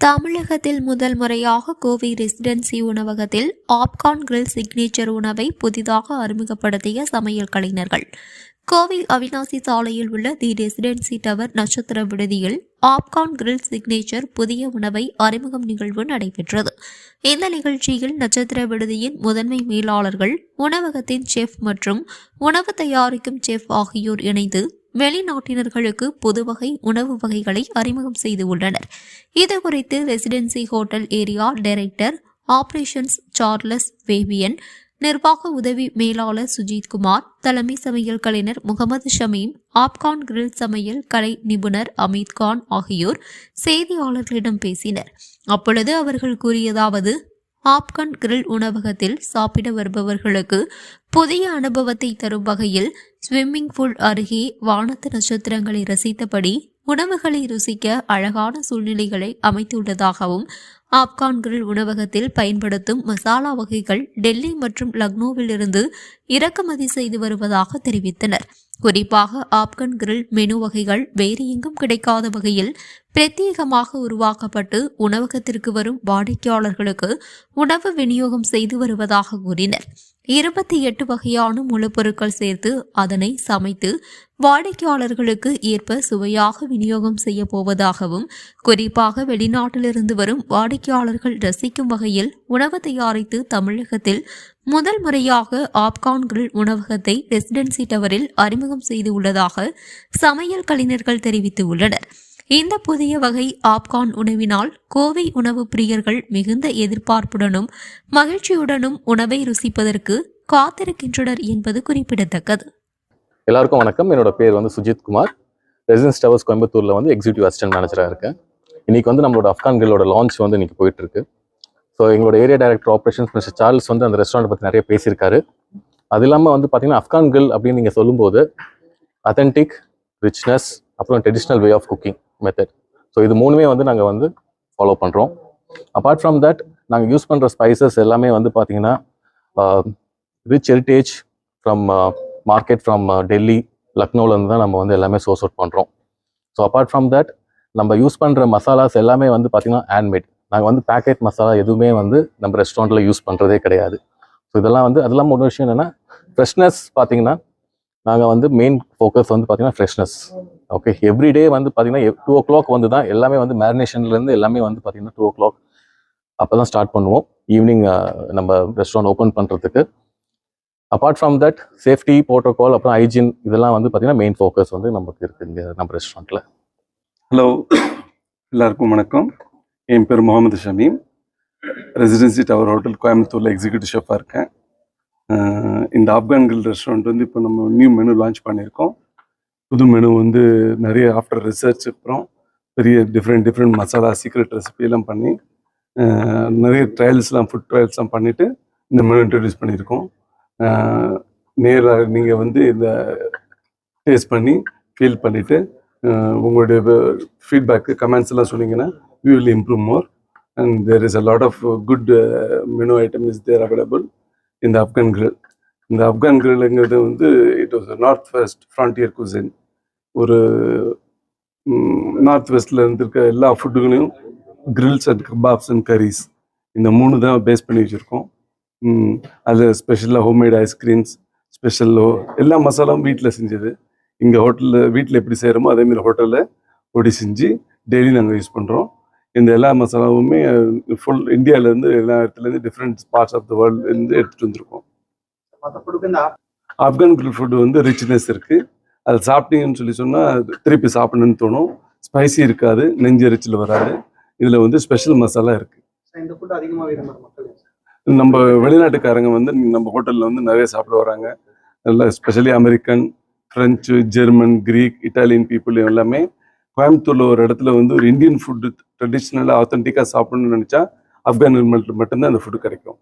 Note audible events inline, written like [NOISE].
தமிழகத்தில் முதல் முறையாக கோவை ரெசிடென்சி உணவகத்தில் ஆப்கான் கிரில் சிக்னேச்சர் உணவை புதிதாக அறிமுகப்படுத்திய சமையல் கலைஞர்கள். கோவை அவினாசி சாலையில் உள்ள தி ரெசிடென்சி டவர் நட்சத்திர விடுதியில் ஆப்கான் கிரில் சிக்னேச்சர் புதிய உணவை அறிமுகம் நிகழ்வு நடைபெற்றது. இந்த நிகழ்ச்சியில் நட்சத்திர விடுதியின் முதன்மை மேலாளர்கள் உணவகத்தின் செஃப் மற்றும் உணவு தயாரிக்கும் செஃப் ஆகியோர் இணைந்து வெளிநாட்டினர்களுக்கு புதுவகை உணவு வகைகளை அறிமுகம் செய்து உள்ளனர். இது குறித்து Residency hotel area director operations Charles Vivian நிர்வாக உதவி மேலாளர் சுஜித் குமார் தலைமை சமையல் கலைஞர் முகமது ஷமீம் ஆப்கான் கிரில் சமையல் கலை நிபுணர் அமீத் கான் ஆகியோர் செய்தியாளர்களிடம் பேசினர். அப்பொழுது அவர்கள் கூறியதாவது ஆப்கான் கிரில் உணவகத்தில் சாப்பிட வருபவர்களுக்கு புதிய அனுபவத்தை தரும் வகையில் ஸ்விம்மிங் பூல் அருகே வானத்து நட்சத்திரங்களை ரசித்தபடி உணவுகளை ருசிக்க அழகான சூழ்நிலைகளை அமைத்துள்ளதாகவும் ஆப்கான் கிரில் உணவகத்தில் பயன்படுத்தும் மசாலா வகைகள் டெல்லி மற்றும் லக்னோவிலிருந்து இறக்குமதி செய்து வருவதாக தெரிவித்தனர். குறிப்பாக ஆப்கன் கிரில் மெனு வகைகள் வேறு எங்கும் கிடைக்காத வகையில் பிரத்யேகமாக உருவாக்கப்பட்டு உணவகத்திற்கு வரும் வாடிக்கையாளர்களுக்கு உணவு விநியோகம் செய்து வருவதாக கூறினர். இருபத்தி எட்டு வகையான மூலப்பொருட்கள் சேர்த்து அதனை சமைத்து வாடிக்கையாளர்களுக்கு ஏற்ப சுவையாக விநியோகம் செய்ய போவதாகவும் குறிப்பாக வெளிநாட்டிலிருந்து வரும் வாடிக்கையாளர்கள் ரசிக்கும் வகையில் உணவு தயாரித்து தமிழகத்தில் முதல் முறையாக ஆப்கான் உணவகத்தை ரெசிடென்சி டவரில் அறிமுகம் செய்து உள்ளதாக சமையல் கலைஞர்கள் தெரிவித்துள்ளனர். இந்த புதிய வகை ஆப்கான் உணவினால் கோவை உணவு பிரியர்கள் மிகுந்த எதிர்பார்ப்புடனும் மகிழ்ச்சியுடனும் உணவை ருசிப்பதற்கு காத்திருக்கின்றனர் என்பது குறிப்பிடத்தக்கது. எல்லாருக்கும் வணக்கம். என்னோட பேர் வந்து சுஜித் குமார். ரெசிடென்ஸ் டவர்ஸ் கோயம்புத்தூரில் வந்து எக்ஸிக்யூட்டிவ் அசிஸ்டன்ட் மேனேஜராக இருக்கேன். இன்னைக்கு வந்து நம்மளோட ஆப்கான்களோட லான்ச் வந்து இன்னைக்கு போயிட்டு இருக்கு. ஸோ எங்களோட area director operations mister Charles வந்து அந்த ரெஸ்டாரண்ட் பற்றி நிறைய பேசியிருக்காரு. அது இல்லாமல் வந்து பார்த்தீங்கன்னா அஃப்கான் அப்படின்னு நீங்கள் சொல்லும்போது அத்தன்டிக் ரிச்னஸ் அப்புறம் traditional way of cooking method so இது மூணுமே வந்து நாங்கள் வந்து ஃபாலோ பண்ணுறோம் அப்பார்ட் ஃப்ரம் தட் நாங்கள் யூஸ் பண்ணுற ஸ்பைசஸ் எல்லாமே வந்து பார்த்தீங்கன்னா rich heritage from market from Delhi லக்னோலேருந்து தான் நம்ம வந்து எல்லாமே சோர்ஸ் அவுட் பண்ணுறோம் ஸோ அப்பார்ட் ஃப்ரம் தட் நம்ம யூஸ் பண்ணுற மசாலாஸ் எல்லாமே வந்து பார்த்திங்கன்னா ஹேண்ட்மேட் நாங்கள் வந்து பேக்கெட் மசாலா எதுவுமே வந்து நம்ம ரெஸ்டாரண்ட்டில் யூஸ் பண்ணுறதே கிடையாது. ஸோ இதெல்லாம் வந்து அதெல்லாம் ஒரு விஷயம் என்னென்னா ஃப்ரெஷ்னஸ் பார்த்தீங்கன்னா நாங்கள் வந்து மெயின் ஃபோக்கஸ் வந்து பார்த்தீங்கன்னா ஃப்ரெஷ்னஸ் ஓகே எவ்ரிடே வந்து பார்த்தீங்கன்னா டூ ஓ கிளாக் வந்து தான் எல்லாமே வந்து மேரினேஷன்லேருந்து எல்லாமே வந்து பார்த்தீங்கன்னா டூ ஓ கிளாக் அப்போ தான் ஸ்டார்ட் பண்ணுவோம் ஈவினிங் நம்ம ரெஸ்டாரண்ட் ஓப்பன் பண்ணுறதுக்கு apart from that safety protocol அப்புறம் ஹைஜீன் இதெல்லாம் வந்து பார்த்தீங்கன்னா மெயின் ஃபோக்கஸ் வந்து நமக்கு இருக்குது இங்கே நம்ம ரெஸ்டாரண்ட்டில் ஹலோ [COUGHS] எல்லாருக்கும் வணக்கம். என் பேர் Mohammed Shameem. Residency Tower hotel கோயம்புத்தூரில் எக்ஸிக்யூட்டிவ் ஷெஃபாக இருக்கேன். இந்த ஆப்கான் கிரில் ரெஸ்டாரண்ட் வந்து இப்போ நம்ம நியூ மெனு லான்ச் பண்ணியிருக்கோம். புது மெனு வந்து நிறைய ஆஃப்டர் ரிசர்ச் அப்புறம் பெரிய டிஃப்ரெண்ட் டிஃப்ரெண்ட் மசாலா சீக்ரெட் ரெசிபியெல்லாம் பண்ணி நிறைய ட்ரையல்ஸ்லாம் ஃபுட் ட்ரையல்ஸ்லாம் பண்ணிவிட்டு இந்த மெனு இன்ட்ரடியூஸ் பண்ணியிருக்கோம். நேராக நீங்கள் வந்து இந்த டேஸ்ட் பண்ணி ஃபீல் பண்ணிவிட்டு உங்களுடைய ஃபீட்பேக்கு கமெண்ட்ஸ் எல்லாம் சொன்னீங்கன்னா we will improve more and there is a lot of good menu item is there in the Afghan grill. இந்த ஆப்கான் கிரில்ங்கிறது வந்து it was north west frontier cuisine ஒரு நார்த் வெஸ்டில் இருந்திருக்க எல்லா ஃபுட்டுகளையும் grills and kebabs and curries இந்த மூணு தான் பேஸ் பண்ணி வச்சுருக்கோம். அதில் ஸ்பெஷலாக ஹோம்மேட் ஐஸ்கிரீம்ஸ் ஸ்பெஷலோ எல்லா மசாலாவும் வீட்டில் செஞ்சது. இங்கே ஹோட்டலில் வீட்டில் எப்படி செய்கிறோமோ அதேமாரி ஹோட்டலில் பொடி செஞ்சு டெய்லி நாங்கள் யூஸ் பண்ணுறோம் இந்த எல்லா மசாலாவுமே ஃபுல் இந்தியாவிலேருந்து எல்லா இடத்துலேருந்து டிஃப்ரெண்ட் பார்ட்ஸ் ஆஃப் த வேர்ல்ட்லேருந்து எடுத்துகிட்டு வந்திருக்கோம். ஆப்கான் கிரில் ஃபுட்டு வந்து ரிச்னஸ் இருக்குது அது சாப்பிட்டீங்கன்னு சொல்லி சொன்னால் திருப்பி சாப்பிடணும்னு தோணும். ஸ்பைசி இருக்காது நெஞ்சு எரிச்சல் வராது. இதில் வந்து ஸ்பெஷல் மசாலா இருக்குது அதிகமாக நம்ம வெளிநாட்டுக்காரங்க வந்து நம்ம ஹோட்டலில் வந்து நிறைய சாப்பிட வராங்க. நல்லா specially American French German Greek Italian people எல்லாமே கோயம்புத்தூர்ல ஒரு இடத்துல வந்து ஒரு இந்தியன் ஃபுட்டு ட்ரெடிஷ்னலாக ஆத்தென்டிக்காக சாப்பிடணும்னு நினச்சா ஆப்கான் மட்டும்தான் அந்த ஃபுட்டு கிடைக்கும்.